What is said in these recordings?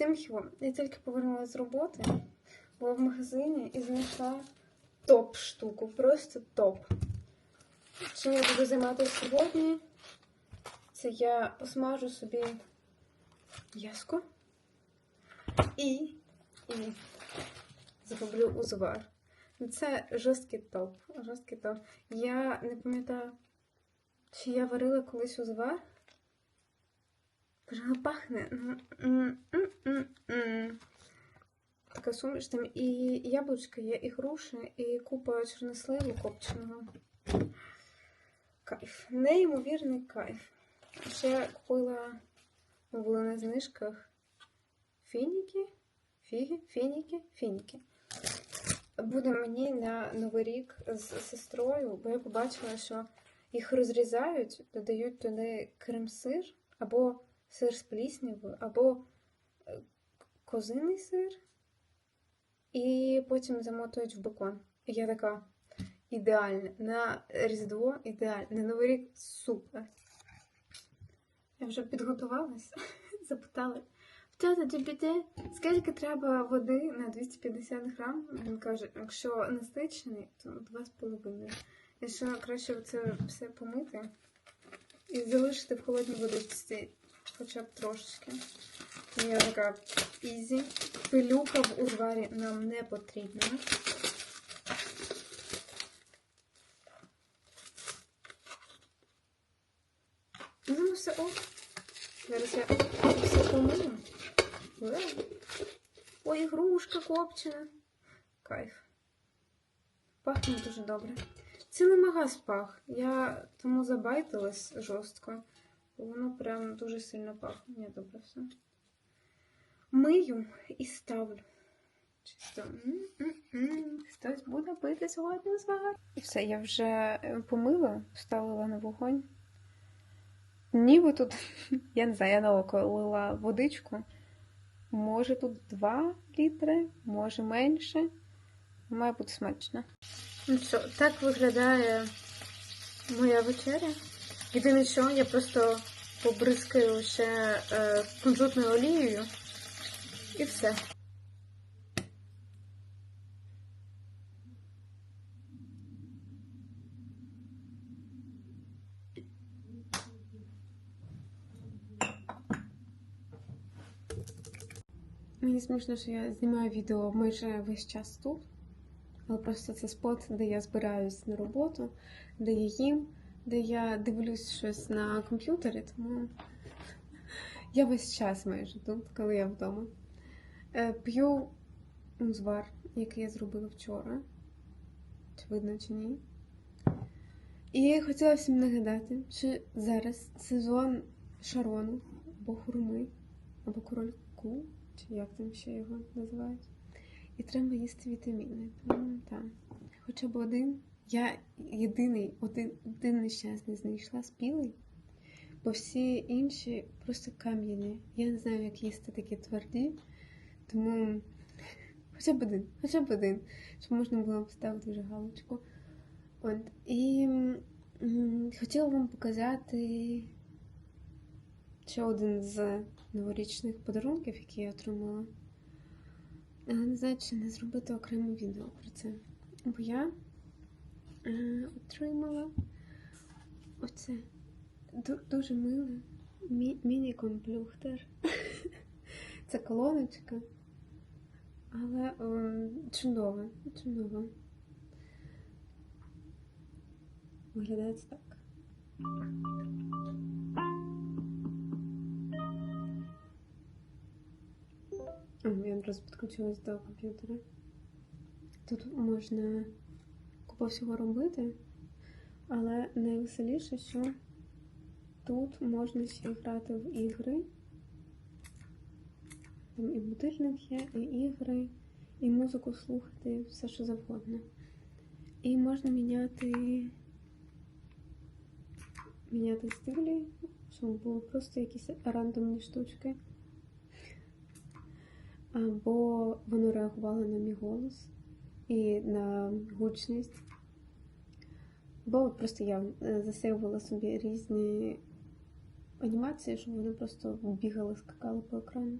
Всім хіво. Я тільки повернулася з роботи, була в магазині і знайшла топ штуку. Просто топ. Чим я буду займатися сьогодні? Це я посмажу собі м'яско і, і зроблю узвар. Це жорсткий топ. Жорсткий топ. Я не пам'ятаю, чи я варила колись узвар. Воно пахне. Ну. Така суміш там і яблучка є, і груші, і купа чорносливу копченого. Кайф. Неймовірний кайф. Ще купила, ми були на знижках фініки. Фіги, фініки, фініки. Буде мені на Новий рік з сестрою, бо я побачила, що їх розрізають, додають туди крем-сир, або сир з пліснявою, або е, козиний сир, і потім замотують в бекон. Я така ідеальна. На Різдво ідеально. На Новий рік супер. Я вже підготувалася, запитали. Тата Джебіде, скільки треба води на 250 грам? Він каже, якщо насичений, то 2,5. Якщо краще це все помити і залишити в холодній водичці хоча б трошечки. І я така ізі. Пилюка в узварі нам не потрібна. Ну, все ок. Зараз я все помию. Ой, ігрушка копчена. Кайф. Пахне дуже добре. Цілий магаз пах. Я тому забайтилась жорстко. Бо Воно прям дуже сильно пахне. Добре все. Мию і ставлю. Чисто. Хтось буде пити сьогодні звар. І все, я вже е, помила, вставила на вогонь. Ніби тут, я не знаю, я на око лила водичку. Може тут 2 літри, може менше. Має бути смачно. Ну що, так виглядає моя вечеря. Єдине, що я просто побризкаю ще е, кунжутною олією і все. Мені смішно, що я знімаю відео майже весь час тут. Але просто це спот, де я збираюсь на роботу, де я їм, де я дивлюсь щось на комп'ютері, тому я весь час майже тут, коли я вдома. Е, П'ю узвар, який я зробила вчора. Чи видно, чи ні. І я хотіла всім нагадати, що зараз сезон шарону, або хурми, або корольку, чи як там ще його називають. І треба їсти вітаміни. Так. Хоча б один. Я єдиний, один, один нещасний знайшла спілий, бо всі інші просто кам'яні. Я не знаю, як їсти такі тверді, тому хоча б один, хоча б один, щоб можна було поставити вже галочку. От. І хотіла вам показати ще один з новорічних подарунків, які я отримала. Але не знаю, чи не зробити окреме відео про це. Бо я отримала оце дуже миле міні-комплюхтер. Це колоночка. Але е, чудове, чудове. Виглядає це так. Я одразу підключилась до комп'ютера. Тут можна купа всього робити, але найвеселіше, що тут можна ще грати в ігри. Там і будильник є, і ігри, і музику слухати, все що завгодно. І можна міняти, міняти стилі, щоб було просто якісь рандомні штучки. Або воно реагувало на мій голос і на гучність. Бо просто я е, засейвувала собі різні анімації, щоб вони просто бігали, скакали по екрану.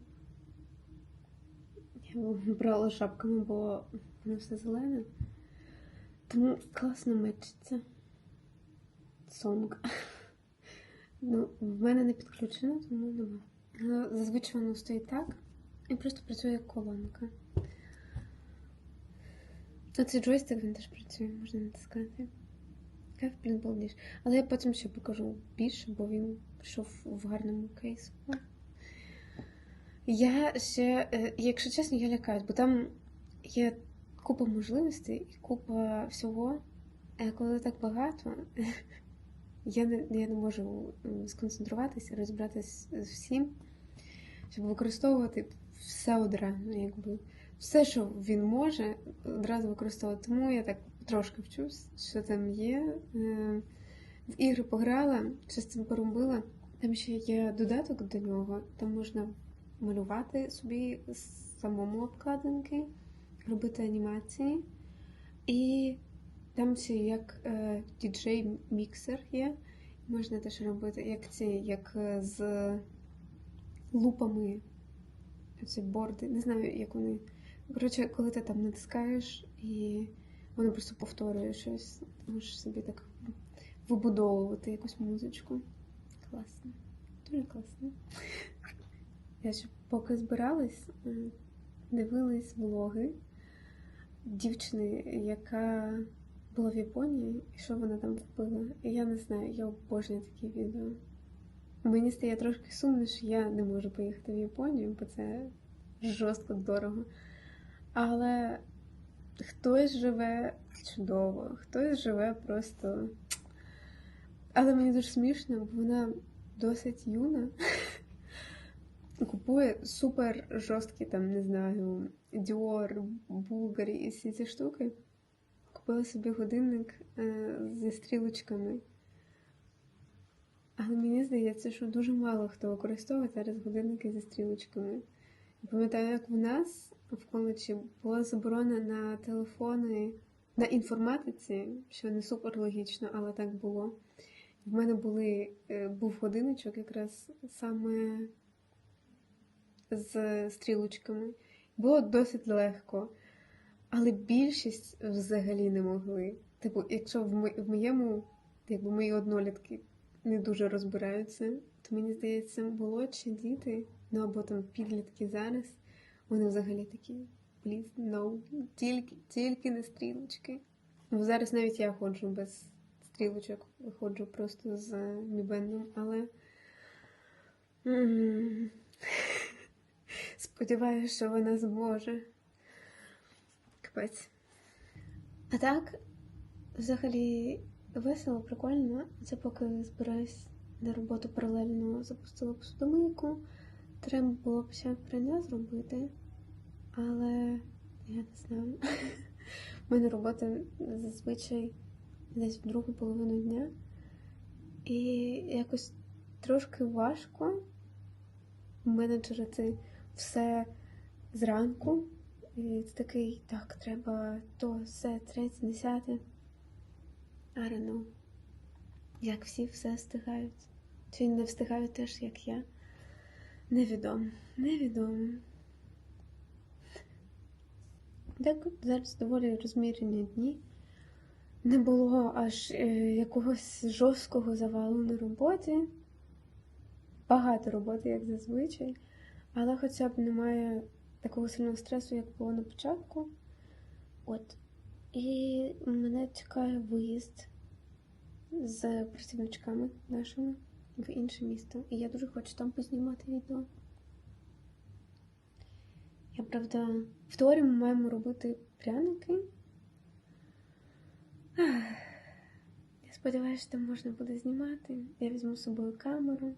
Я брала шапками, бо воно все зелене. Тому класно мечиться. Сонг. Ну, в мене не підключено, тому нема. Зазвичай воно стоїть так і просто працює як колонка. Оцей джойстик він теж працює, можна натискати. Кайф, блін, балдіж. Але я потім ще покажу більше, бо він прийшов в гарному кейсу. Я ще, е, якщо чесно, я лякаюсь, бо там є купа можливостей і купа всього. А коли так багато, я не, я не можу сконцентруватися, розібратися з всім, щоб використовувати все одразу, якби. Все, що він може, одразу використовувати. Тому я так трошки вчусь, що там є. Е, В ігри пограла, щось з цим поробила. Там ще є додаток до нього, там можна малювати собі самому обкладинки, робити анімації. І там ще як е, діджей-міксер є. Можна теж робити, як ці, як е, з лупами. Ці борди, не знаю, як вони. Коротше, коли ти там натискаєш і воно просто повторює щось, можеш собі так вибудовувати якусь музичку. Класно. Дуже класно. Я ще поки збиралась, е, дивилась влоги дівчини, яка була в Японії, і що вона там купила. І я не знаю, я обожнюю такі відео. Мені стає трошки сумно, що я не можу поїхати в Японію, бо це жорстко дорого. Але хтось живе чудово, хтось живе просто. Але мені дуже смішно, бо вона досить юна. Купує супер жорсткі, там, не знаю, Dior, Bulgari і всі ці штуки. Купила собі годинник е, зі стрілочками. Але мені здається, що дуже мало хто використовує зараз годинники зі стрілочками. Пам'ятаю, як в нас в коледжі була заборона на телефони на інформатиці, що не супер логічно, але так було. В мене були, е, був годинничок якраз саме з стрілочками. Було досить легко, але більшість взагалі не могли. Типу, якщо в, в моєму, якби мої однолітки не дуже розбираються, то мені здається, молодші діти, ну або там підлітки зараз, вони взагалі такі, please, no, тільки, тільки не стрілочки. Бо зараз навіть я ходжу без стрілочок, ходжу просто з мібендом, але. Сподіваюся, що вона зможе. Капець. А так, взагалі, весело, прикольно. Це поки збираюсь на роботу паралельно запустила посудомийку. Треба було б ще неї зробити, але я не знаю. У мене робота зазвичай десь в другу половину дня. І якось трошки важко менеджерити все зранку. І це такий, так, треба то, все, третє, десяте. I don't. Як всі все встигають. Чи не встигають теж, як я. Невідомо. Невідомо. Так, зараз доволі розмірені дні. Не було аж е, якогось жорсткого завалу на роботі. Багато роботи, як зазвичай, але хоча б немає такого сильного стресу, як було на початку. От. І мене чекає виїзд з працівничками нашими в інше місто. І я дуже хочу там познімати відео. Я, правда, в теорії ми маємо робити пряники. Я сподіваюся, що там можна буде знімати. Я візьму з собою камеру.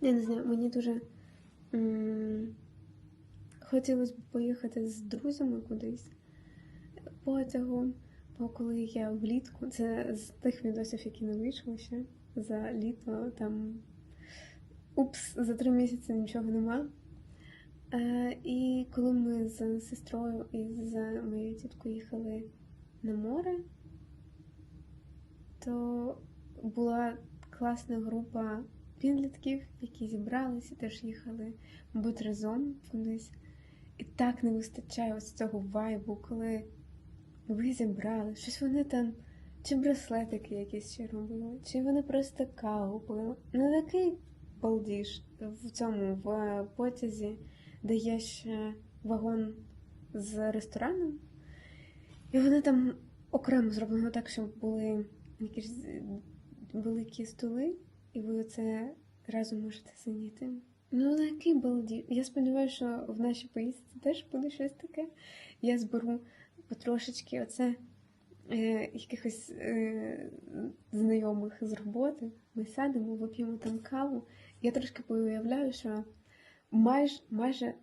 Я не знаю, мені дуже хотілося б поїхати з друзями кудись потягом. Бо коли я влітку, це з тих відосів, які не вийшли ще за літо, там упс, за три місяці нічого нема. Е, і коли ми з сестрою і з моєю тіткою їхали на море, то була класна група підлітків, які зібралися, теж їхали, мабуть, разом кудись. І так не вистачає ось цього вайбу, коли ви зібрали, щось вони там, чи браслетики якісь ще робили, чи вони просто каву пили. Ну такий балдіж в цьому в потязі, де є ще вагон з рестораном. І вони там окремо зроблено так, щоб були якісь великі столи, і ви це разом можете сидіти. Ну, такий балді. Я сподіваюся, що в нашій поїздці теж буде щось таке. Я зберу потрошечки оце е, якихось е, знайомих з роботи. Ми сядемо, вип'ємо там каву. Я трошки поуявляю, що майже, майже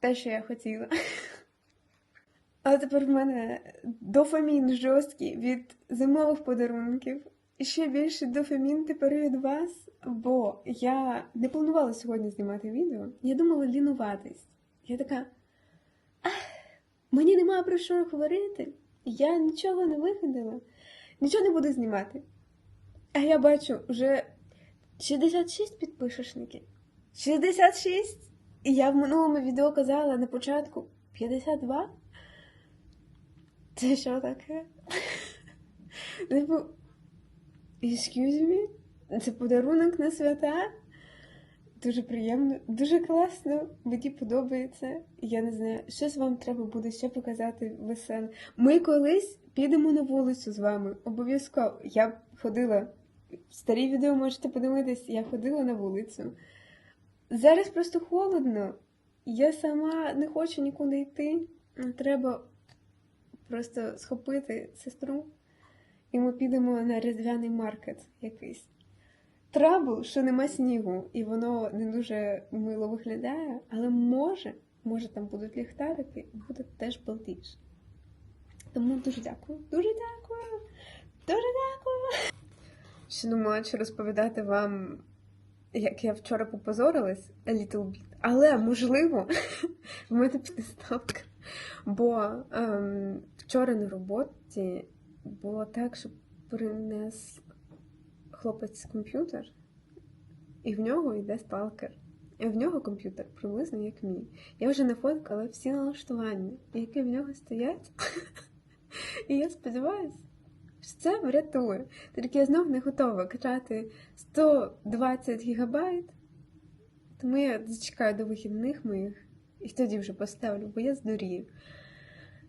те, що я хотіла. Але тепер в мене дофамін жорсткий від зимових подарунків. І ще більше дофамін тепер від вас, бо я не планувала сьогодні знімати відео. Я думала лінуватись. Я така. «Ах, Мені немає про що говорити. Я нічого не вигадала, нічого не буду знімати. А я бачу вже 66 підпишешників. 66! І я в минулому відео казала на початку 52. Це що таке? Типу, excuse me? Це подарунок на свята. Дуже приємно, дуже класно, мені подобається. Я не знаю, щось вам треба буде ще показати веселе. Ми колись підемо на вулицю з вами. Обов'язково. Я ходила. Старі відео можете подивитись, я ходила на вулицю. Зараз просто холодно. Я сама не хочу нікуди йти. Треба просто схопити сестру, і ми підемо на різдвяний маркет якийсь. Трабл, що нема снігу, і воно не дуже мило виглядає, але може, може там будуть ліхтарики, буде теж балдіж. Тому дуже дякую. Дуже дякую. Дуже дякую. Ще думала, чи розповідати вам, як я вчора попозорилась, a little bit. Але можливо, в мене підставка. Бо ем, вчора на роботі було так, що принес хлопець комп'ютер, і в нього йде сталкер. І в нього комп'ютер приблизно як мій. Я вже не фоткала всі налаштування, які в нього стоять. І я сподіваюся, що це врятує. Тільки я знов не готова качати 120 гігабайт, тому я зачекаю до вихідних моїх і тоді вже поставлю, бо я здурію.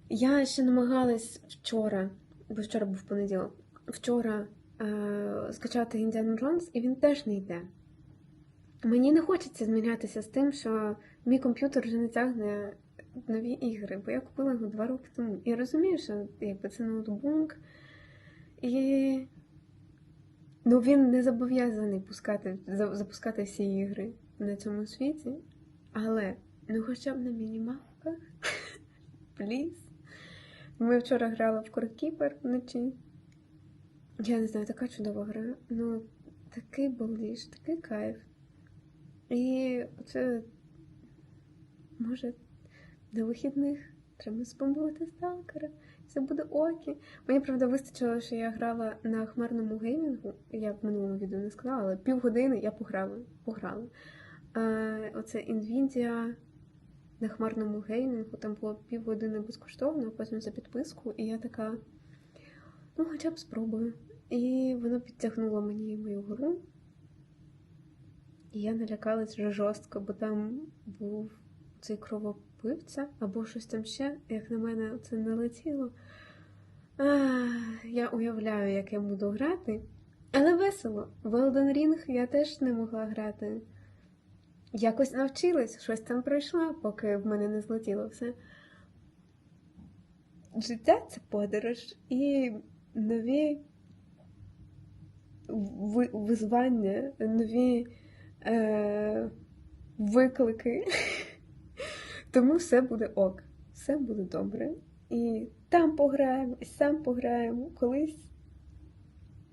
Я ще намагалась вчора, бо вчора був понеділок, вчора скачати Індіану Джонс, і він теж не йде. Мені не хочеться змінятися з тим, що мій комп'ютер вже не тягне нові ігри, бо я купила його два роки тому. Я розумію, що якби це ноутбук, і ну, він не зобов'язаний пускати, запускати всі ігри на цьому світі, але ну хоча б на мінімалках. Пліз. Ми вчора грали в Коркіпер вночі. Я не знаю, така чудова гра. Ну, такий балдіж, такий кайф. І це може на вихідних треба спробувати сталкера. Це буде окі. Мені правда вистачило, що я грала на хмарному геймінгу. Я в минулому відео не сказала, але півгодини я пограла. пограла. Е, оце Nvidia на хмарному геймінгу, там було півгодини безкоштовно, потім за підписку, і я така, ну, хоча б спробую. І воно підтягнуло мені мою гру. І я налякалась вже жорстко, бо там був цей кровопивця або щось там ще, як на мене, це не летіло. Ах, я уявляю, як я буду грати. Але весело. В Elden Ring я теж не могла грати. Якось навчилась, щось там пройшла, поки в мене не злетіло все. Життя це подорож і нові визвання, нові е, виклики. Тому все буде ок, все буде добре. І там пограємо, і сам пограємо. Колись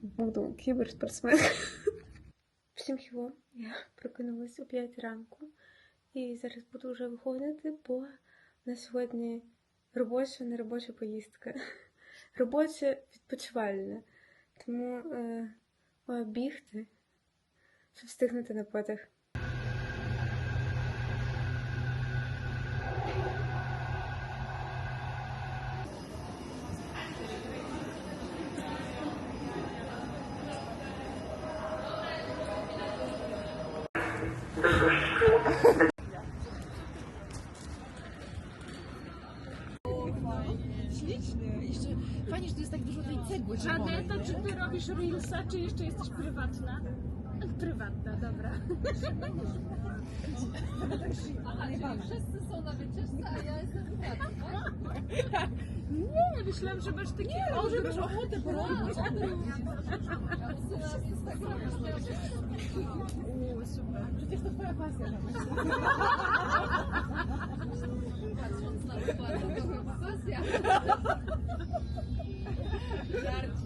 буду кіберспортсмен. Всім хіво, я прокинулась о 5 ранку і зараз буду вже виходити, бо на сьогодні робоча, не робоча поїздка. Робоча відпочивальна. Тому е, маю бігти, щоб встигнути на потяг. Robisz Reelsa, czy jeszcze jesteś prywatna? Prywatna, dobra. Wszyscy są na wycieczce, a ja jestem prywatna. Nie, myślałam, że masz taki Nie, może masz ochotę porobić. Ja usuwam z Instagrama. Super. Przecież to twoja pasja. Patrząc na to chyba pasja. Żarcik,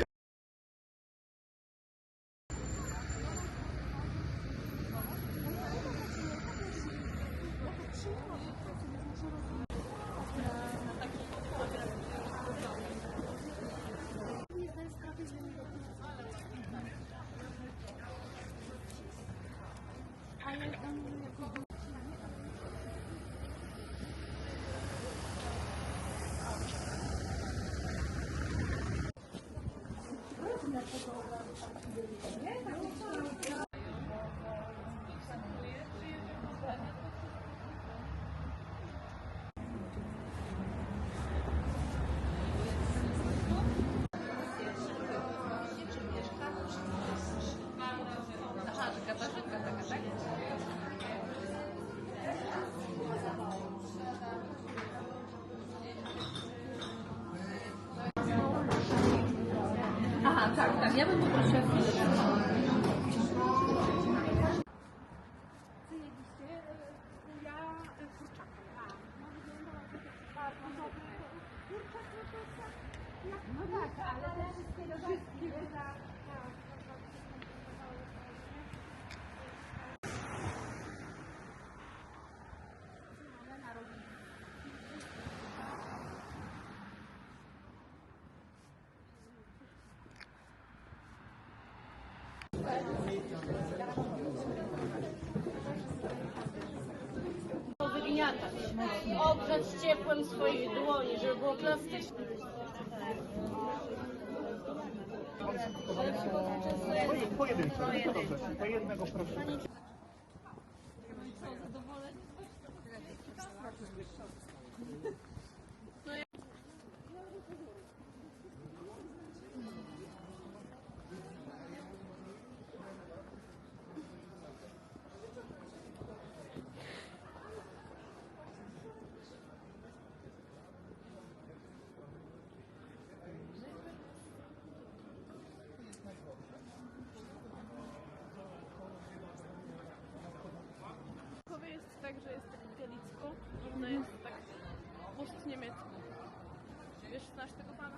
Aha, tak, tak. powygniatać. Ogrzać ciepłem swojej dłoni, żeby było plastyczne. Po pojedyncze, pojedyncze, pojednego proszę. Tak, że jest tak galicko, inno jest tak post-niemiecko. Wiesz, znasz tego pana?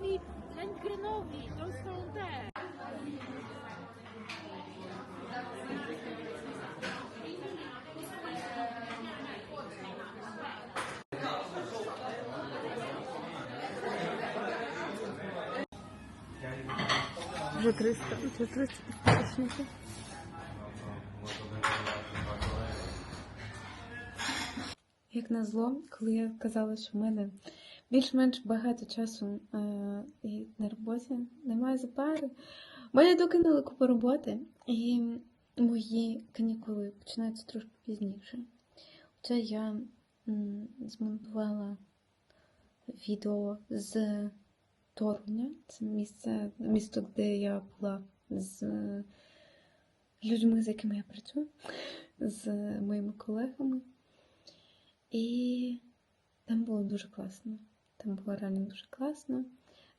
Zbigniewowi Lęgrenowi, to są te. Вже 300, вже 300 підписників. Як назло, коли я казала, що в мене більш-менш багато часу е, і на роботі немає запари, мене докинули купу роботи, і мої канікули починаються трошки пізніше. Хоча я м, змонтувала відео з Торуня, це місце, місто, де я була з людьми, з якими я працюю, з моїми колегами. І там було дуже класно. Там було реально дуже класно,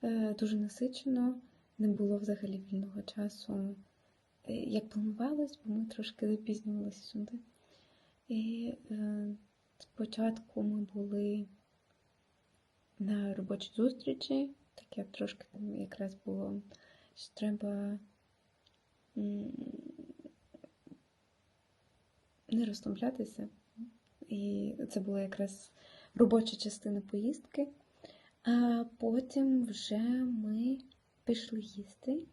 е, дуже насичено. Не було взагалі вільного часу, е, як планувалось, бо ми трошки запізнювалися сюди. І е, спочатку ми були на робочій зустрічі, таке трошки там якраз було, що треба не розслаблятися. І це була якраз робоча частина поїздки. А потім вже ми пішли їсти.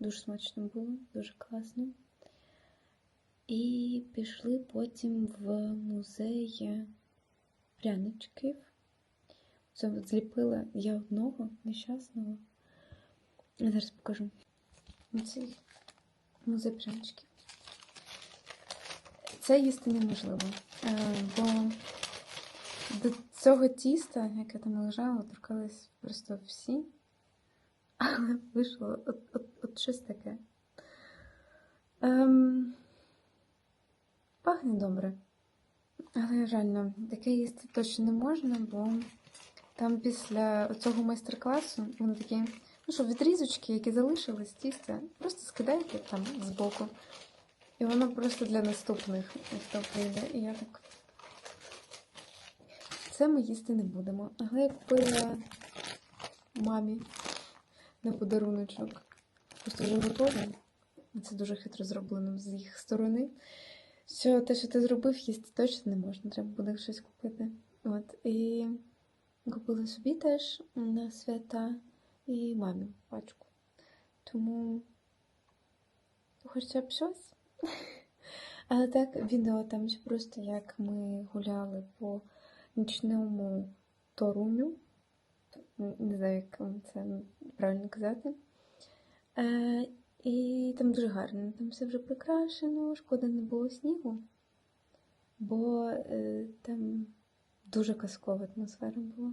Дуже смачно було, дуже класно. І пішли потім в музей пряничків. Це зліпила я одного нещасного. Я зараз покажу. Цей музей пряничків. Це їсти неможливо, е, бо цього тіста, яке там лежало, торкались просто всі. Але вийшло от, от, от щось таке. Ем, пахне добре. Але реально, таке їсти точно не можна, бо там після цього майстер-класу вони такі, ну що, відрізочки, які залишились з тіста, просто скидайте там збоку. І воно просто для наступних, хто прийде. І я так. Це ми їсти не будемо. Але я купила мамі на подаруночок. Просто вже готові. Це дуже хитро зроблено з їх сторони. Що те, що ти зробив, їсти точно не можна. Треба буде щось купити. От. І купила собі теж на свята і мамі пачку. Тому хоча б щось. Але так, відео там просто як ми гуляли по нічному торумю. Не знаю, як вам це правильно казати. Е, і там дуже гарно, там все вже прикрашено, шкода не було снігу, бо е, там дуже казкова атмосфера була.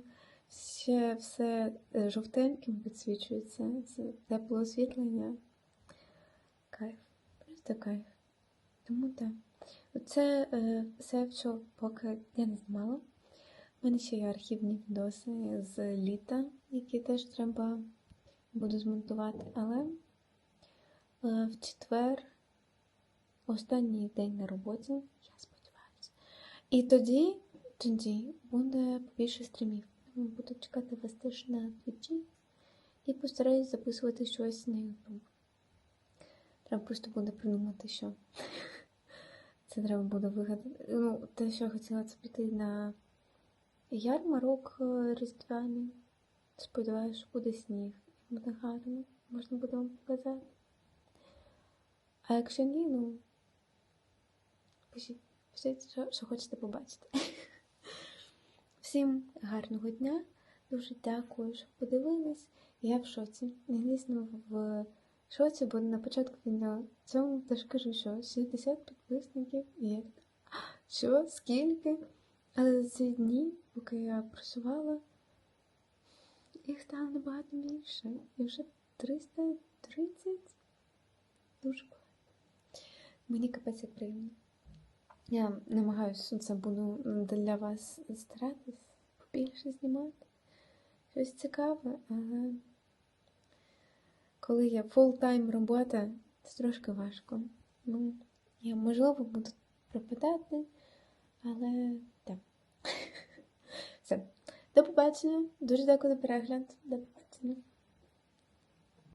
Ще все е, жовтеньким підсвічується, це тепле освітлення. Кайф, просто кайф. Тому так. Оце е, все, що поки я не знімала. У мене ще є архівні відоси з літа, які теж треба буду змонтувати. Але е, в четвер останній день на роботі, я сподіваюся. І тоді, тоді буде побільше стрімів. Буду чекати вас теж на твічі і постараюсь записувати щось на YouTube. Треба просто буде придумати, що. Це треба буде вигадати. Ну, те, що я хотіла, це піти на ярмарок е, різдвяний. Сподіваюся, буде сніг. Буде гарно. Можна буде вам показати. А якщо ні, ну пишіть, пишіть, що, що хочете побачити. Всім гарного дня. Дуже дякую, що подивились. Я в шоці. Я дійсно в шоці, бо на початку відео цьому теж кажу, що 60 підписників. І я така, що, скільки? Але за ці дні, поки я працювала, їх стало набагато більше. І вже 330. Дуже багато. Мені капець як приємно. Я намагаюся це буду для вас старатись побільше знімати. Щось цікаве, але коли є фултайм робота, це трошки важко. Ну, я можливо буду пропадати, але так. Все. До побачення. Дуже дякую за перегляд. До побачення.